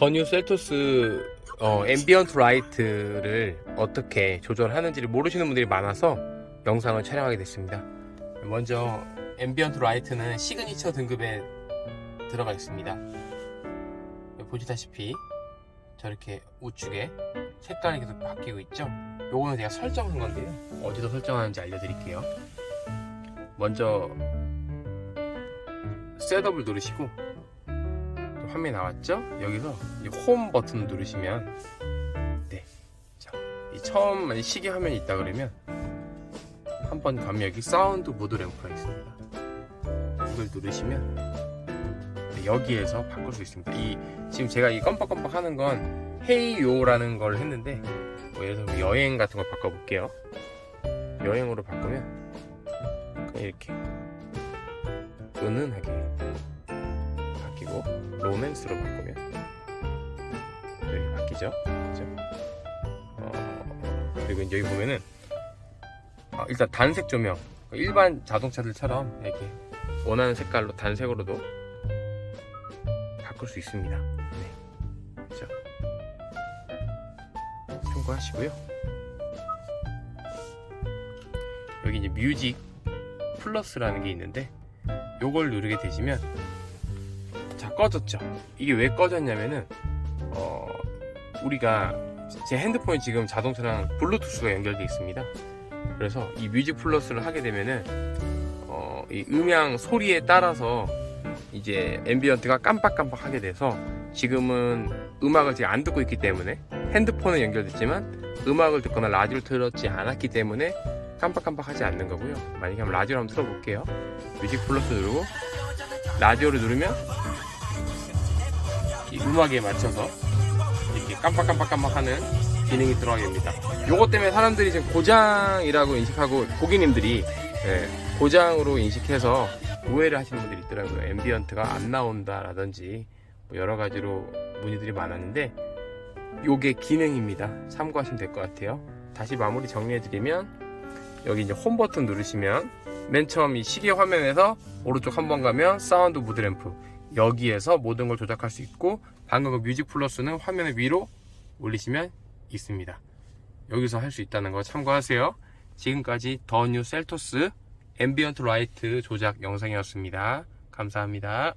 더뉴 셀토스 어, 앰비언트 라이트를 어떻게 조절하는지를 모르시는 분들이 많아서 영상을 촬영하게 됐습니다. 먼저 앰비언트 라이트는 시그니처 등급에 들어가 있습니다. 보시다시피 저렇게 우측에 색깔이 계속 바뀌고 있죠? 요거는 제가 설정한 건데요. 어디서 설정하는지 알려드릴게요. 먼저 셋업을 누르시고 화면이 나왔죠? 여기서 이홈 버튼을 누르시면 네, 자, 이 처음 시계 화면이 있다 그러면 한번 가면 여기 사운드 모드 램프가 있습니다. 이걸 누르시면 네, 여기에서 바꿀 수 있습니다. 이 지금 제가 이 껌뻑껌뻑 하는 건 헤이요라는 걸 했는데 뭐 예를 들어 여행 같은 걸 바꿔볼게요. 여행으로 바꾸면 그냥 이렇게 은은하게 바뀌고 로맨스로 바꾸면 여기 바뀌죠. 그죠? 어, 그리고 여기 보면은 아, 일단 단색 조명 일반 자동차들처럼 이렇게 원하는 색깔로 단색으로도 바꿀 수 있습니다. 네. 그죠? 참고하시고요. 여기 이제 뮤직 플러스라는 게 있는데 요걸 누르게 되시면 자 꺼졌죠. 이게 왜 꺼졌냐면은 어 우리가 제 핸드폰이 지금 자동차랑 블루투스가 연결되어 있습니다. 그래서 이 뮤직 플러스를 하게 되면은 어 이 음향 소리에 따라서 이제 앰비언트가 깜빡깜빡 하게 돼서 지금은 음악을 제가 안 듣고 있기 때문에 핸드폰은 연결됐지만 음악을 듣거나 라디오를 들었지 않았기 때문에 깜빡깜빡 하지 않는 거고요. 만약에 한번 라디오를 한번 틀어볼게요. 뮤직 플러스 누르고 라디오를 누르면 이 음악에 맞춰서 이렇게 깜빡깜빡깜빡 하는 기능이 들어가게 됩니다. 요것 때문에 사람들이 지금 고장이라고 인식하고 고객님들이 예, 고장으로 인식해서 오해를 하시는 분들이 있더라고요. 앰비언트가 안 나온다라든지 뭐 여러 가지로 문의들이 많았는데 요게 기능입니다. 참고하시면 될 것 같아요. 다시 마무리 정리해드리면 여기 이제 홈 버튼 누르시면 맨 처음 이 시계 화면에서 오른쪽 한 번 가면 사운드 무드 램프 여기에서 모든 걸 조작할 수 있고 방금 그 뮤직 플러스는 화면의 위로 올리시면 있습니다. 여기서 할 수 있다는 거 참고하세요. 지금까지 더 뉴 셀토스 앰비언트 라이트 조작 영상이었습니다. 감사합니다.